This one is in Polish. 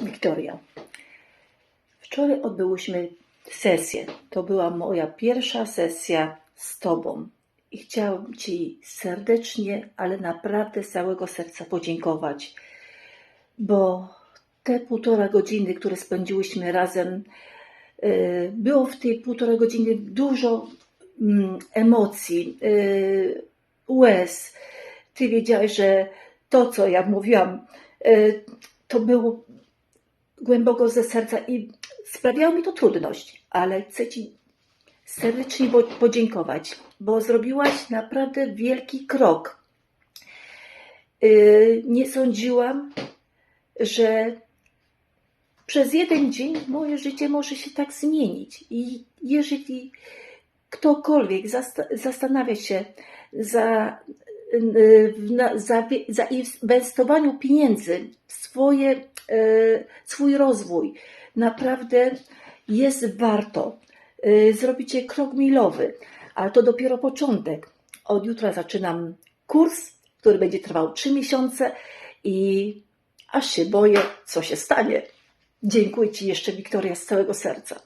Wiktoria. Wczoraj odbyłyśmy sesję. To była moja pierwsza sesja z Tobą. I chciałam Ci serdecznie, ale naprawdę z całego serca podziękować, bo te półtora godziny, które spędziłyśmy razem, y, było w tej półtorej godziny dużo mm, emocji, y, łez. Ty wiedziałeś, że to, co ja mówiłam, y, to było głęboko ze serca i sprawiało mi to trudność, ale chcę Ci serdecznie po- podziękować, bo zrobiłaś naprawdę wielki krok. Yy, Nie sądziłam, że przez jeden dzień moje życie może się tak zmienić. I jeżeli ktokolwiek zasta- zastanawia się za, yy, za, za inwestowaniu pieniędzy w swoje, swój rozwój, naprawdę jest warto. Yy, Zrobicie krok milowy, ale to dopiero początek. Od jutra zaczynam kurs, który będzie trwał trzy miesiące i aż się boję, co się stanie. Dziękuję Ci jeszcze, Wiktoria, z całego serca.